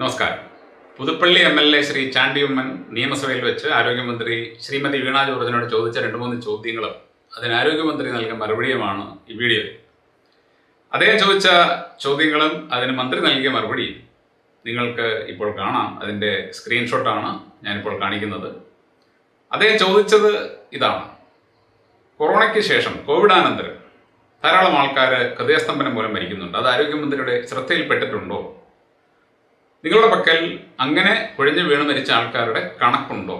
നമസ്കാരം. Puthuppally M L A Shri Chandy Oommen നിയമസഭയിൽ വെച്ച് ആരോഗ്യമന്ത്രി ശ്രീമതി വീണ ജോർജിനോട് ചോദിച്ച രണ്ട് മൂന്ന് ചോദ്യങ്ങളും അതിന് ആരോഗ്യമന്ത്രി നൽകിയ മറുപടിയുമാണ് ഈ വീഡിയോ അദ്ദേഹം ചോദിച്ച ചോദ്യങ്ങളും അതിന് മന്ത്രി നൽകിയ മറുപടിയും നിങ്ങൾക്ക് ഇപ്പോൾ കാണാം. അതിന്റെ സ്ക്രീൻഷോട്ടാണ് ഞാനിപ്പോൾ കാണിക്കുന്നത്. അദ്ദേഹം ചോദിച്ചത് ഇതാണ്. കൊറോണയ്ക്ക് ശേഷം കോവിഡാനന്തരം ധാരാളം ആൾക്കാർ ഹൃദയസ്തംഭനം മൂലം മരിക്കുന്നുണ്ട്. അത് ആരോഗ്യമന്ത്രിയുടെ ശ്രദ്ധയിൽപ്പെട്ടിട്ടുണ്ടോ? നിങ്ങളുടെ പക്കൽ അങ്ങനെ കുഴഞ്ഞു വീണ് മരിച്ച ആൾക്കാരുടെ കണക്കുണ്ടോ?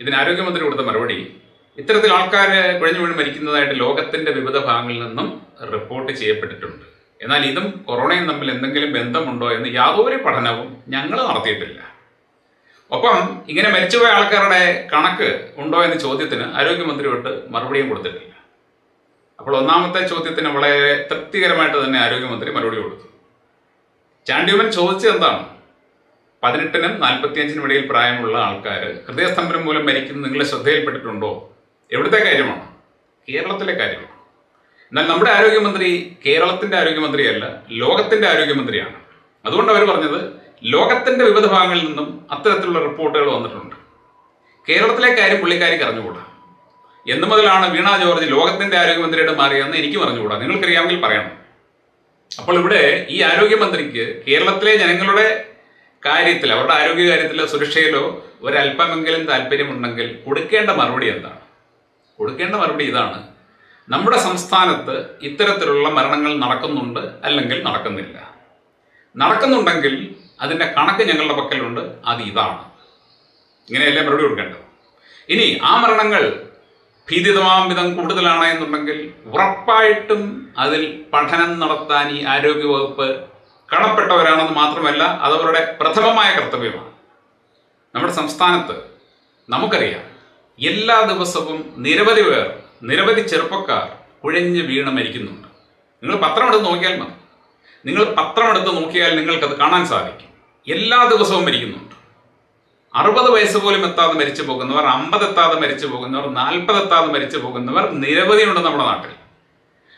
ഇതിന് ആരോഗ്യമന്ത്രി കൊടുത്ത മറുപടി ഇത്തരത്തിൽ ആൾക്കാർ കുഴഞ്ഞു വീണ് മരിക്കുന്നതായിട്ട് ലോകത്തിന്റെ വിവിധ ഭാഗങ്ങളിൽ നിന്നും റിപ്പോർട്ട് ചെയ്യപ്പെട്ടിട്ടുണ്ട്. എന്നാൽ ഇതും കൊറോണയും തമ്മിൽ എന്തെങ്കിലും ബന്ധമുണ്ടോ എന്ന് യാതൊരു പഠനവും ഞങ്ങൾ നടത്തിയിട്ടില്ല. ഒപ്പം ഇങ്ങനെ മരിച്ചുപോയ ആൾക്കാരുടെ കണക്ക് ഉണ്ടോ എന്ന ചോദ്യത്തിന് ആരോഗ്യമന്ത്രിയോട്ട് മറുപടിയും കൊടുത്തിട്ടില്ല. അപ്പോൾ ഒന്നാമത്തെ ചോദ്യത്തിന് വളരെ തൃപ്തികരമായിട്ട് തന്നെ ആരോഗ്യമന്ത്രി മറുപടി കൊടുത്തു. ചാണ്ടിയുമൻ ചോദിച്ചത് എന്താണ്? പതിനെട്ടിനും നാൽപ്പത്തിയഞ്ചിനും ഇടയിൽ പ്രായമുള്ള ആൾക്കാർ ഹൃദയസ്തംഭനം മൂലം മരിക്കുന്നത് നിങ്ങളെ ശ്രദ്ധയിൽപ്പെട്ടിട്ടുണ്ടോ? എവിടുത്തെ കാര്യമാണ്? കേരളത്തിലെ കാര്യമാണ്. എന്നാൽ നമ്മുടെ ആരോഗ്യമന്ത്രി കേരളത്തിന്റെ ആരോഗ്യമന്ത്രിയല്ല ലോകത്തിന്റെ ആരോഗ്യമന്ത്രിയാണ്. അതുകൊണ്ട് അവർ പറഞ്ഞത് ലോകത്തിന്റെ വിവിധ ഭാഗങ്ങളിൽ നിന്നും അത്തരത്തിലുള്ള റിപ്പോർട്ടുകൾ വന്നിട്ടുണ്ട്. കേരളത്തിലെ കാര്യം പുള്ളിക്കാരിക്ക് അറിഞ്ഞുകൂടാ. എന്ന് മുതലാണ് വീണ ജോർജ് ലോകത്തിന്റെ ആരോഗ്യമന്ത്രിയായിട്ട് മാറിയതെന്ന് എനിക്കും അറിഞ്ഞുകൂടാ. നിങ്ങൾക്കറിയാമെങ്കിൽ പറയണം. അപ്പോൾ ഇവിടെ ഈ ആരോഗ്യമന്ത്രിക്ക് കേരളത്തിലെ ജനങ്ങളുടെ കാര്യത്തിൽ അവരുടെ ആരോഗ്യ കാര്യത്തിലോ സുരക്ഷയിലോ ഒരല്പമെങ്കിലും താല്പര്യമുണ്ടെങ്കിൽ കൊടുക്കേണ്ട മറുപടി എന്താണ്? കൊടുക്കേണ്ട മറുപടി ഇതാണ്. നമ്മുടെ സംസ്ഥാനത്ത് ഇത്തരത്തിലുള്ള മരണങ്ങൾ നടക്കുന്നുണ്ട് അല്ലെങ്കിൽ നടക്കുന്നില്ല. നടക്കുന്നുണ്ടെങ്കിൽ അതിന്റെ കണക്ക് ഞങ്ങളുടെ പക്കലുണ്ട് അത് ഇതാണ്. ഇങ്ങനെയല്ലേ മറുപടി കൊടുക്കേണ്ടത്? ഇനി ആ മരണങ്ങൾ ഭീതിതമാം വിധം കൂടുതലാണ് എന്നുണ്ടെങ്കിൽ ഉറപ്പായിട്ടും അതിൽ പഠനം നടത്താൻ ഈ ആരോഗ്യവകുപ്പ് കടപ്പെട്ടവരാണെന്ന് മാത്രമല്ല അതവരുടെ പ്രഥമമായ കർത്തവ്യമാണ്. നമ്മുടെ സംസ്ഥാനത്ത് നമുക്കറിയാം എല്ലാ ദിവസവും നിരവധി പേർ നിരവധി ചെറുപ്പക്കാർ കുഴഞ്ഞ് വീണ് മരിക്കുന്നുണ്ട്. നിങ്ങൾ പത്രമെടുത്ത് നോക്കിയാൽ മതി. നിങ്ങൾ പത്രമെടുത്ത് നോക്കിയാൽ നിങ്ങൾക്കത് കാണാൻ സാധിക്കും. എല്ലാ ദിവസവും മരിക്കുന്നുണ്ട്. അറുപത് വയസ്സ് പോലും എത്താതെ മരിച്ചു പോകുന്നവർ അമ്പത് എത്താതെ മരിച്ചു പോകുന്നവർ നാൽപ്പത് എത്താതെ മരിച്ചു പോകുന്നവർ നിരവധിയുണ്ട് നമ്മുടെ നാട്ടിൽ.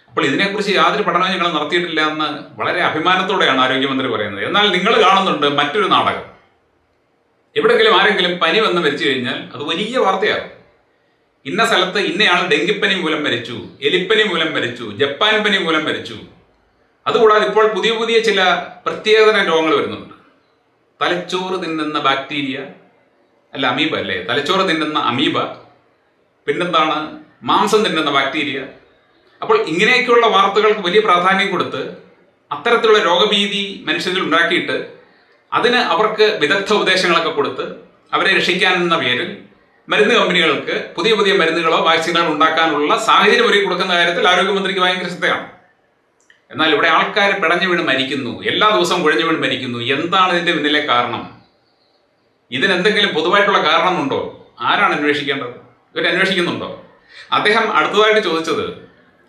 അപ്പോൾ ഇതിനെക്കുറിച്ച് യാതൊരു പഠനവും ഞങ്ങൾ നടത്തിയിട്ടില്ല എന്ന് വളരെ അഭിമാനത്തോടെയാണ് ആരോഗ്യമന്ത്രി പറയുന്നത്. എന്നാൽ നിങ്ങൾ കാണുന്നുണ്ട് മറ്റൊരു നാടകം. എവിടെങ്കിലും ആരെങ്കിലും പനി വന്ന് മരിച്ചു കഴിഞ്ഞാൽ അത് വലിയ വാർത്തയാകും ഇന്ന സ്ഥലത്ത് ഇന്നയാൾ ഡെങ്കിപ്പനി മൂലം മരിച്ചു എലിപ്പനി മൂലം മരിച്ചു ജപ്പാൻ പനി മൂലം മരിച്ചു. അതുകൂടാതെ ഇപ്പോൾ പുതിയ പുതിയ ചില പ്രത്യേകതരം രോഗങ്ങൾ വരുന്നുണ്ട്. തലച്ചോറ് തിന്നുന്ന ബാക്ടീരിയ അല്ല അമീബ അല്ലേ? തലച്ചോറ് തിന്നുന്ന അമീബ പിന്നെന്താണ്? മാംസം തിന്നുന്ന ബാക്ടീരിയ. അപ്പോൾ ഇങ്ങനെയൊക്കെയുള്ള വാർത്തകൾക്ക് വലിയ പ്രാധാന്യം കൊടുത്ത് അത്തരത്തിലുള്ള രോഗഭീതി മനുഷ്യരിൽ ഉണ്ടാക്കിയിട്ട് അതിന് അവർക്ക് വിദഗ്ധ ഉപദേശങ്ങളൊക്കെ കൊടുത്ത് അവരെ രക്ഷിക്കാൻ എന്ന പേരിൽ മരുന്ന് കമ്പനികൾക്ക് പുതിയ പുതിയ മരുന്നുകളോ വാക്സിനുകളോ ഉണ്ടാക്കാനുള്ള സാഹചര്യം ഒരുക്കി കൊടുക്കുന്ന കാര്യത്തിൽ ആരോഗ്യമന്ത്രിക്ക് ഭയങ്കര ശ്രദ്ധയാണ്. എന്നാൽ ഇവിടെ ആൾക്കാർ പിടഞ്ഞു വീണ് മരിക്കുന്നു. എല്ലാ ദിവസവും കുഴഞ്ഞു വീണ് മരിക്കുന്നു. എന്താണ് ഇതിന്റെ പിന്നിലെ കാരണം? ഇതിനെന്തെങ്കിലും പൊതുവായിട്ടുള്ള കാരണമുണ്ടോ? ആരാണ് അന്വേഷിക്കേണ്ടത്? ഇവർ അന്വേഷിക്കുന്നുണ്ടോ? അദ്ദേഹം അടുത്തതായിട്ട് ചോദിച്ചത്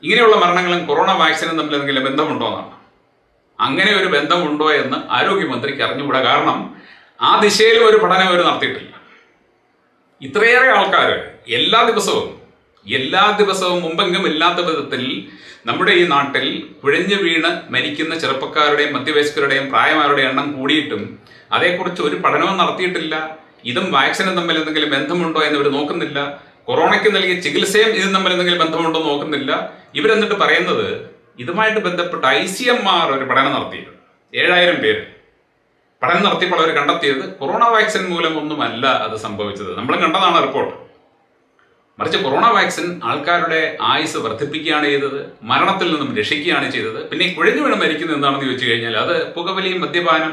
ഇങ്ങനെയുള്ള മരണങ്ങളും കൊറോണ വാക്സിനും തമ്മിൽ എന്തെങ്കിലും ബന്ധമുണ്ടോ? എന്നാണ്. അങ്ങനെ ഒരു ബന്ധമുണ്ടോ എന്ന് ആരോഗ്യമന്ത്രിക്ക് അറിഞ്ഞുകൂടാ കാരണം ആ ദിശയിലും ഒരു പഠനം അവർ നടത്തിയിട്ടില്ല. ഇത്രയേറെ ആൾക്കാർ എല്ലാ ദിവസവും എല്ലാ ദിവസവും മുമ്പെങ്കും ഇല്ലാത്ത വിധത്തിൽ നമ്മുടെ ഈ നാട്ടിൽ കുഴഞ്ഞു വീണ് മരിക്കുന്ന ചെറുപ്പക്കാരുടെയും മധ്യവയസ്കരുടെയും പ്രായമാരുടെ എണ്ണം കൂടിയിട്ടും അതേക്കുറിച്ച് ഒരു പഠനവും നടത്തിയിട്ടില്ല. ഇതും വാക്സിനും തമ്മിൽ എന്തെങ്കിലും ബന്ധമുണ്ടോ എന്ന് ഇവർ നോക്കുന്നില്ല. കൊറോണയ്ക്ക് നൽകിയ ചികിത്സയും ഇതും തമ്മിൽ എന്തെങ്കിലും ബന്ധമുണ്ടോ നോക്കുന്നില്ല. ഇവരെന്നിട്ട് പറയുന്നത് ഇതുമായിട്ട് ബന്ധപ്പെട്ട് ഐ സി എം ആർ ഒരു പഠനം നടത്തിയിട്ടുണ്ട്. ഏഴായിരം പേര് പഠനം നടത്തിയപ്പോൾ അവർ കണ്ടെത്തിയത് കൊറോണ വാക്സിൻ മൂലമൊന്നുമല്ല അത് സംഭവിച്ചത്. നമ്മൾ കണ്ടതാണ് റിപ്പോർട്ട്. മറിച്ച് കൊറോണ വാക്സിൻ ആൾക്കാരുടെ ആയുസ് വർദ്ധിപ്പിക്കുകയാണ് ചെയ്തത് മരണത്തിൽ നിന്നും രക്ഷിക്കുകയാണ് ചെയ്തത്. പിന്നെ കുഴഞ്ഞു വീണ് മരിക്കുന്നത് എന്താണെന്ന് ചോദിച്ചു കഴിഞ്ഞാൽ അത് പുകവലിയും മദ്യപാനം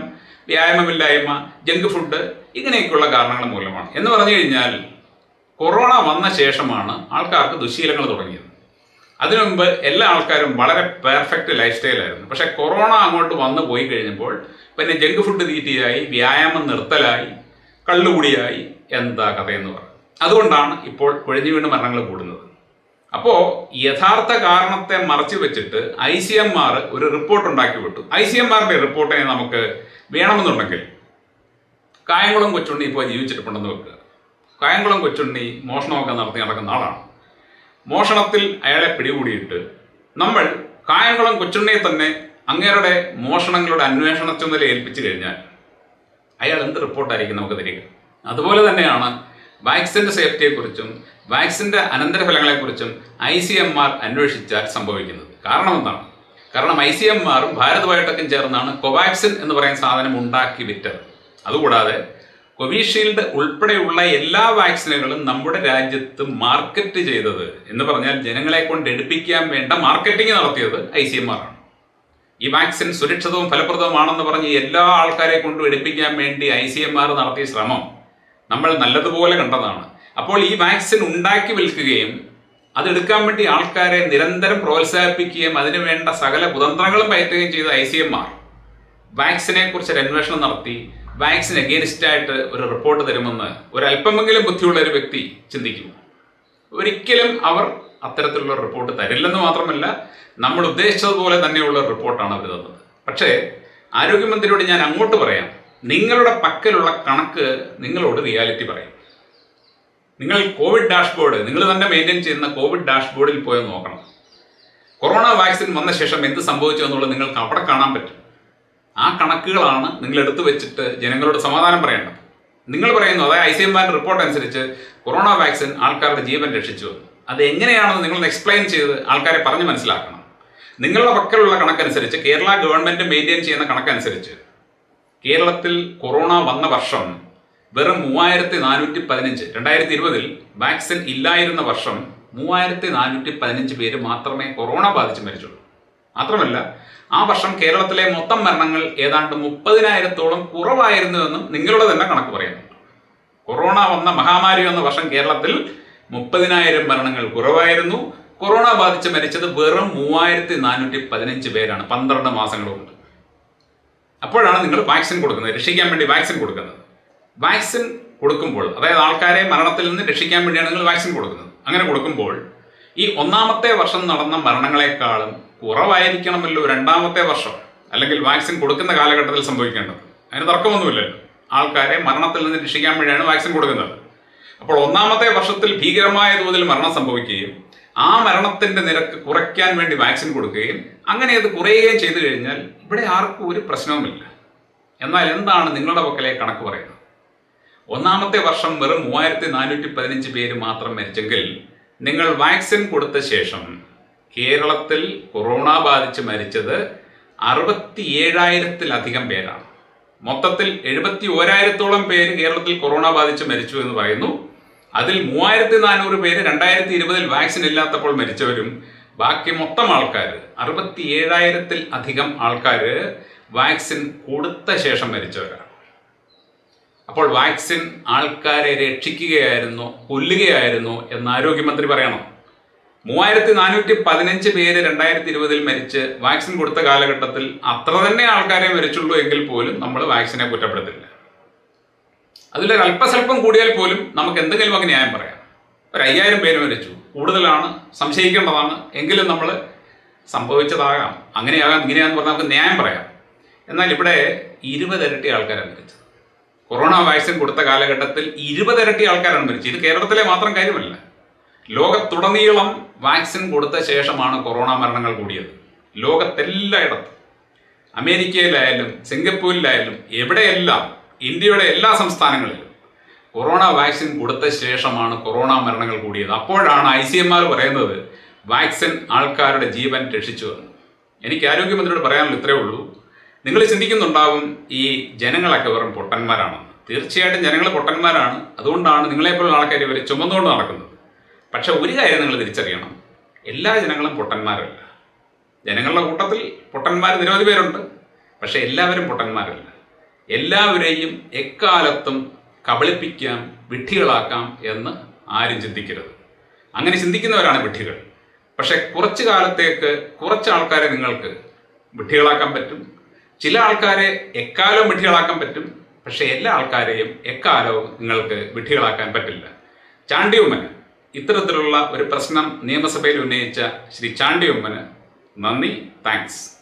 വ്യായാമമില്ലായ്മ ജങ്ക് ഫുഡ് ഇങ്ങനെയൊക്കെയുള്ള കാരണങ്ങൾ മൂലമാണ്. എന്ന് പറഞ്ഞു കഴിഞ്ഞാൽ കൊറോണ വന്ന ശേഷമാണ് ആൾക്കാർക്ക് ദുശീലങ്ങൾ തുടങ്ങിയത്. അതിനു മുമ്പ് എല്ലാ ആൾക്കാരും വളരെ പെർഫെക്റ്റ് ലൈഫ് സ്റ്റൈലായിരുന്നു പക്ഷേ കൊറോണ അങ്ങോട്ട് വന്നു പോയി കഴിഞ്ഞപ്പോൾ പിന്നെ ജങ്ക് ഫുഡ് തീറ്റിയായി വ്യായാമം നിർത്തലായി കള്ളുകൂടിയായി എന്താ കഥയെന്ന് പറഞ്ഞു. അതുകൊണ്ടാണ് ഇപ്പോൾ കുഴഞ്ഞു വീണ് മരണങ്ങൾ കൂടുന്നത്. അപ്പോൾ യഥാർത്ഥ കാരണത്തെ മറച്ചു വെച്ചിട്ട് ഐ സി എം ആർ ഒരു റിപ്പോർട്ട് ഉണ്ടാക്കി വിട്ടു. ഐ സി എം ആറിന്റെ റിപ്പോർട്ടിനെ നമുക്ക് വേണമെന്നുണ്ടെങ്കിൽ കായംകുളം കൊച്ചുണ്ണി ഇപ്പോൾ ജീവിച്ചിട്ടുണ്ടെന്ന് വെക്കുക. കായംകുളം കൊച്ചുണ്ണി മോഷണമൊക്കെ നടത്തി നടക്കുന്ന ആളാണ്. മോഷണത്തിൽ അയാളെ പിടികൂടിയിട്ട് നമ്മൾ കായംകുളം കൊച്ചുണ്ണിയെ തന്നെ അങ്ങേരുടെ മോഷണങ്ങളുടെ അന്വേഷണ ചുമതല ഏൽപ്പിച്ചു കഴിഞ്ഞാൽ അയാൾ എന്ത് റിപ്പോർട്ടായിരിക്കും നമുക്ക് തരിക? അതുപോലെ തന്നെയാണ് വാക്സിന്റെ സേഫ്റ്റിയെക്കുറിച്ചും വാക്സിന്റെ അനന്തരഫലങ്ങളെക്കുറിച്ചും ഐ സി എം ആർ അന്വേഷിച്ചാൽ സംഭവിക്കുന്നത്. കാരണം എന്താണ്? കാരണം ഐ സി എം ആറും ഭാരത് ബയോടെക്കും ചേർന്നാണ് കൊവാക്സിൻ എന്ന് പറയുന്ന സാധനം ഉണ്ടാക്കി വിറ്റത്. അതുകൂടാതെ കോവിഷീൽഡ് ഉൾപ്പെടെയുള്ള എല്ലാ വാക്സിനുകളും നമ്മുടെ രാജ്യത്ത് മാർക്കറ്റ് ചെയ്തത് എന്ന് പറഞ്ഞാൽ ജനങ്ങളെ കൊണ്ട് എടുപ്പിക്കാൻ വേണ്ട മാർക്കറ്റിംഗ് നടത്തിയത് ഐ സി എം ആർ ആണ്. ഈ വാക്സിൻ സുരക്ഷിതവും ഫലപ്രദവുമാണെന്ന് പറഞ്ഞ് എല്ലാ ആൾക്കാരെ കൊണ്ടും എടുപ്പിക്കാൻ വേണ്ടി ഐ സി എം ആർ നടത്തിയ ശ്രമം നമ്മൾ നല്ലതുപോലെ കണ്ടതാണ്. അപ്പോൾ ഈ വാക്സിൻ ഉണ്ടാക്കി വിൽക്കുകയും അതെടുക്കാൻ വേണ്ടി ആൾക്കാരെ നിരന്തരം പ്രോത്സാഹിപ്പിക്കുകയും അതിനുവേണ്ട സകല കുതന്ത്രങ്ങളും പയറ്റുകയും ചെയ്ത ഐ സി എം ആർ. വാക്സിനെ കുറിച്ച് ഒരു അന്വേഷണം നടത്തി. വാക്സിൻ അഗേൻസ്റ്റ് ആയിട്ട് ഒരു റിപ്പോർട്ട് തരുമെന്ന് ഒരല്പമെങ്കിലും ബുദ്ധിയുള്ള ഒരു വ്യക്തി ചിന്തിക്കും. ഒരിക്കലും അവർ അത്തരത്തിലുള്ള റിപ്പോർട്ട് തരില്ലെന്ന് മാത്രമല്ല നമ്മൾ ഉദ്ദേശിച്ചതുപോലെ തന്നെയുള്ള റിപ്പോർട്ടാണ് അവർ തന്നത്. പക്ഷേ ആരോഗ്യമന്ത്രിയോട് ഞാൻ അങ്ങോട്ട് പറയാം. നിങ്ങളുടെ പക്കലുള്ള കണക്ക് നിങ്ങളോട് റിയാലിറ്റി പറയും. നിങ്ങൾ കോവിഡ് ഡാഷ്ബോർഡ് നിങ്ങൾ തന്നെ മെയിന്റെയിൻ ചെയ്യുന്ന കോവിഡ് ഡാഷ്ബോർഡിൽ പോയി നോക്കണം. കൊറോണ വാക്സിൻ വന്ന ശേഷം എന്ത് സംഭവിച്ചു എന്നുള്ളത് നിങ്ങൾക്ക് അവിടെ കാണാൻ പറ്റും. ആ കണക്കുകളാണ് നിങ്ങൾ എടുത്തു വെച്ചിട്ട് ജനങ്ങളോട് സമാധാനം പറയേണ്ടത്. നിങ്ങൾ പറയുന്നു അതായത് ഐ സി എം റിപ്പോർട്ട് അനുസരിച്ച് കൊറോണ വാക്സിൻ ആൾക്കാരുടെ ജീവൻ രക്ഷിച്ചു വന്നു അത് എങ്ങനെയാണെന്ന് നിങ്ങൾ എക്സ്പ്ലെയിൻ ചെയ്ത് ആൾക്കാരെ പറഞ്ഞ് മനസ്സിലാക്കണം. നിങ്ങളുടെ പക്കലുള്ള കണക്കനുസരിച്ച് കേരള ഗവൺമെന്റ് മെയിന്റെയിൻ ചെയ്യുന്ന കണക്കനുസരിച്ച് കേരളത്തിൽ കൊറോണ വന്ന വർഷം വെറും മൂവായിരത്തി നാനൂറ്റി പതിനഞ്ച് രണ്ടായിരത്തി ഇരുപതിൽ വാക്സിൻ ഇല്ലായിരുന്ന വർഷം മൂവായിരത്തി നാനൂറ്റി പതിനഞ്ച് പേര് മാത്രമേ കൊറോണ ബാധിച്ച് മരിച്ചുള്ളൂ. മാത്രമല്ല ആ വർഷം കേരളത്തിലെ മൊത്തം മരണങ്ങൾ ഏതാണ്ട് മുപ്പതിനായിരത്തോളം കുറവായിരുന്നുവെന്നും നിങ്ങളുടെ തന്നെ കണക്ക് പറയുന്നുണ്ട് കൊറോണ വന്ന മഹാമാരി വന്ന വർഷം കേരളത്തിൽ മുപ്പതിനായിരം മരണങ്ങൾ കുറവായിരുന്നു. കൊറോണ ബാധിച്ച് മരിച്ചത് വെറും മൂവായിരത്തി നാനൂറ്റി പതിനഞ്ച് പേരാണ് പന്ത്രണ്ട് മാസങ്ങൾ കൊണ്ട് അപ്പോഴാണ് നിങ്ങൾ വാക്സിൻ കൊടുക്കുന്നത് രക്ഷിക്കാൻ വേണ്ടി വാക്സിൻ കൊടുക്കുന്നത്. വാക്സിൻ കൊടുക്കുമ്പോൾ അതായത് ആൾക്കാരെ മരണത്തിൽ നിന്ന് രക്ഷിക്കാൻ വേണ്ടിയാണ് നിങ്ങൾ വാക്സിൻ കൊടുക്കുന്നത്. അങ്ങനെ കൊടുക്കുമ്പോൾ ഈ ഒന്നാമത്തെ വർഷം നടന്ന മരണങ്ങളെക്കാളും കുറവായിരിക്കണമല്ലോ രണ്ടാമത്തെ വർഷം അല്ലെങ്കിൽ വാക്സിൻ കൊടുക്കുന്ന കാലഘട്ടത്തിൽ സംഭവിക്കേണ്ടത്. അതിന് തർക്കമൊന്നുമില്ലല്ലോ. ആൾക്കാരെ മരണത്തിൽ നിന്ന് രക്ഷിക്കാൻ വേണ്ടിയാണ് വാക്സിൻ കൊടുക്കുന്നത്. അപ്പോൾ ഒന്നാമത്തെ വർഷത്തിൽ ഭീകരമായ തോതിൽ മരണം സംഭവിക്കുകയും ആ മരണത്തിന്റെ നിരക്ക് കുറയ്ക്കാൻ വേണ്ടി വാക്സിൻ കൊടുക്കുകയും അങ്ങനെ അത് കുറയുകയും ചെയ്തു കഴിഞ്ഞാൽ ഇവിടെ ആർക്കും ഒരു പ്രശ്നവുമില്ല. എന്നാൽ എന്താണ് നിങ്ങളുടെ പക്കലെ കണക്ക് പറയുന്നത്? ഒന്നാമത്തെ വർഷം വെറും മൂവായിരത്തി നാനൂറ്റി പതിനഞ്ച് പേര് മാത്രം മരിച്ചെങ്കിൽ നിങ്ങൾ വാക്സിൻ കൊടുത്ത ശേഷം കേരളത്തിൽ കൊറോണ ബാധിച്ച് മരിച്ചത് അറുപത്തി ഏഴായിരത്തിലധികം പേരാണ്. മൊത്തത്തിൽ എഴുപത്തി ഓരായിരത്തോളം പേര് കേരളത്തിൽ കൊറോണ ബാധിച്ച് മരിച്ചു എന്ന് പറയുന്നു. അതിൽ മൂവായിരത്തി നാനൂറ് പേര് രണ്ടായിരത്തി ഇരുപതിൽ വാക്സിൻ ഇല്ലാത്തപ്പോൾ മരിച്ചവരും ബാക്കി മൊത്തം ആൾക്കാർ അറുപത്തി ഏഴായിരത്തിൽ അധികം ആൾക്കാർ വാക്സിൻ കൊടുത്ത ശേഷം മരിച്ചവരാണ്. അപ്പോൾ വാക്സിൻ ആൾക്കാരെ രക്ഷിക്കുകയായിരുന്നു കൊല്ലുകയായിരുന്നു എന്ന് ആരോഗ്യമന്ത്രി പറയണം. മൂവായിരത്തി നാനൂറ്റി പതിനഞ്ച് പേര് രണ്ടായിരത്തി ഇരുപതിൽ മരിച്ച് വാക്സിൻ കൊടുത്ത കാലഘട്ടത്തിൽ അത്ര തന്നെ ആൾക്കാരെ മരിച്ചുള്ളൂ എങ്കിൽ പോലും നമ്മൾ വാക്സിനെ കുറ്റപ്പെടുത്തില്ല. അതിലൊരു അല്പസ്വല്പം കൂടിയാൽ പോലും നമുക്ക് എന്തെങ്കിലും അങ്ങ് ന്യായം പറയാം. ഒരു അയ്യായിരം പേര് മരിച്ചു കൂടുതലാണ് സംശയിക്കേണ്ടതാണ്. എങ്കിലും നമ്മൾ സംഭവിച്ചതാകാം. അങ്ങനെയാകാം ഇങ്ങനെയാന്ന് പറഞ്ഞാൽ നമുക്ക് ന്യായം പറയാം. എന്നാൽ ഇവിടെ ഇരുപതിരട്ടി ആൾക്കാരാണ് മരിച്ചത്. കൊറോണ വാക്സിൻ കൊടുത്ത കാലഘട്ടത്തിൽ ഇരുപതിരട്ടി ആൾക്കാരാണ് മരിച്ചത്. ഇത് കേരളത്തിലെ മാത്രം കാര്യമല്ല. ലോകത്തുടനീളം വാക്സിൻ കൊടുത്ത ശേഷമാണ് കൊറോണ മരണങ്ങൾ കൂടിയത്. ലോകത്തെല്ലായിടത്തും. അമേരിക്കയിലായാലും സിംഗപ്പൂരിലായാലും എവിടെയെല്ലാം ഇന്ത്യയുടെ എല്ലാ സംസ്ഥാനങ്ങളിലും കൊറോണ വാക്സിൻ കൊടുത്ത ശേഷമാണ് കൊറോണ മരണങ്ങൾ കൂടിയത്. അപ്പോഴാണ് ഐ സി എം ആർ പറയുന്നത് വാക്സിൻ ആൾക്കാരുടെ ജീവൻ രക്ഷിച്ചു എന്ന്. എനിക്ക് ആരോഗ്യമന്ത്രിയോട് പറയാനുള്ള ഇത്രയേ ഉള്ളൂ. നിങ്ങൾ ചിന്തിക്കുന്നുണ്ടാവും ഈ ജനങ്ങളൊക്കെ വെറും പൊട്ടന്മാരാണെന്ന് തീർച്ചയായിട്ടും ജനങ്ങൾ പൊട്ടന്മാരാണ്. അതുകൊണ്ടാണ് നിങ്ങളെപ്പോലുള്ള ആൾക്കാർ ഇവർ ചുമന്നുകൊണ്ട് നടക്കുന്നത്. പക്ഷേ ഒരു കാര്യം നിങ്ങൾ തിരിച്ചറിയണം. എല്ലാ ജനങ്ങളും പൊട്ടന്മാരല്ല. ജനങ്ങളുടെ കൂട്ടത്തിൽ പൊട്ടന്മാർ നിരവധി പേരുണ്ട്. പക്ഷേ എല്ലാവരും പൊട്ടന്മാരല്ല. എല്ലാവരെയും എക്കാലത്തും കബളിപ്പിക്കാം വിഡ്ഢികളാക്കാം എന്ന് ആരും ചിന്തിക്കരുത്. അങ്ങനെ ചിന്തിക്കുന്നവരാണ് വിഡ്ഢികൾ. പക്ഷെ കുറച്ചു കാലത്തേക്ക് കുറച്ച് ആൾക്കാരെ നിങ്ങൾക്ക് വിഡ്ഢികളാക്കാൻ പറ്റും. ചില ആൾക്കാരെ എക്കാലവും വിഡ്ഢികളാക്കാൻ പറ്റും. പക്ഷെ എല്ലാ ആൾക്കാരെയും എക്കാലവും നിങ്ങൾക്ക് വിഡ്ഢികളാക്കാൻ പറ്റില്ല. ചാണ്ടിയുമ്മന് ഇത്തരത്തിലുള്ള ഒരു പ്രശ്നം നിയമസഭയിൽ ഉന്നയിച്ച ശ്രീ ചാണ്ടിയുമ്മന് നന്ദി താങ്ക്സ്.